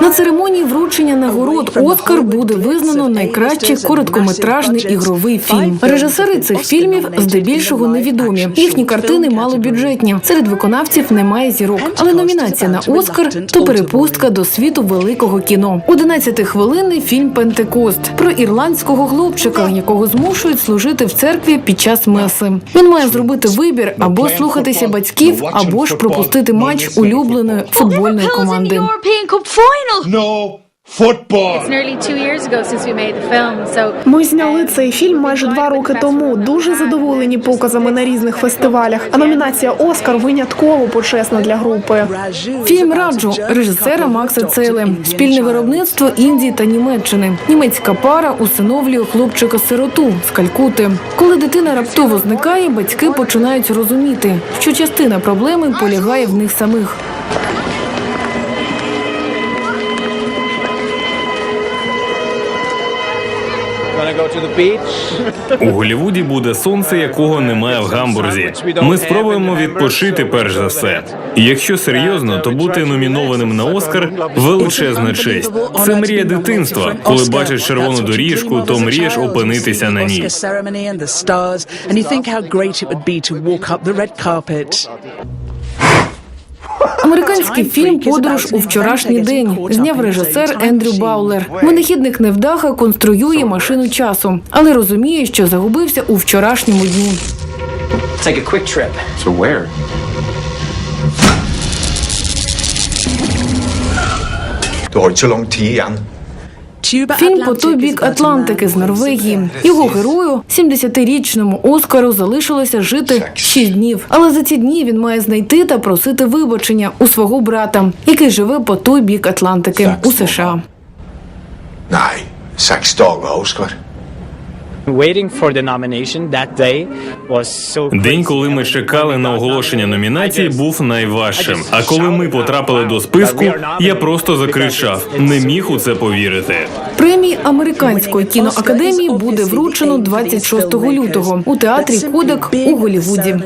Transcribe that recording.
На церемонії вручення нагород Оскар буде визнано найкращий короткометражний ігровий фільм. Режисери цих фільмів здебільшого невідомі. Їхні картини малобюджетні. Серед виконавців немає зірок. Але номінація на Оскар то перепустка до світу великого кіно. 11-хвилинний фільм Пентекост про ірландського хлопчика, якого змушують служити в церкві під час меси. Він має зробити вибір або слухатися батьків, або ж пропустити матч улюбленої футбольної команди. No football. It's nearly two years ago since we made the film, so Ми зняли цей фільм майже два роки тому. Дуже задоволені показами на різних фестивалях. А номінація Оскар винятково почесна для групи. Фільм раджу режисера Макса Цейле. Спільне виробництво Індії та Німеччини. Німецька пара усиновлює хлопчика-сироту з Калькути. Коли дитина раптово зникає, батьки починають розуміти, що частина проблеми полягає в них самих. У Голівуді буде сонце, якого немає в гамбурзі. Ми спробуємо відпочити перш за все. Якщо серйозно, то бути номінованим на Оскар величезна честь. Це мрія дитинства. Коли бачиш червону доріжку, то мрієш опинитися на ній. Американський фільм Подорож у вчорашній день зняв режисер Ендрю Баулер. Винахідник невдаха конструює машину часу, але розуміє, що загубився у вчорашньому дні. Trip. Where? Du har ikke Фільм по той бік Атлантики з Норвегії. Його герою, 70-річному Оскару, залишилося жити 6 днів. Але за ці дні він має знайти та просити вибачення у свого брата, який живе по той бік Атлантики у США. Nei, seks День, коли ми чекали на оголошення номінації, був найважчим. А коли ми потрапили до списку, я просто закричав. Не міг у це повірити. Премії Американської кіноакадемії буде вручено 26 лютого у театрі Кодек у Голівуді.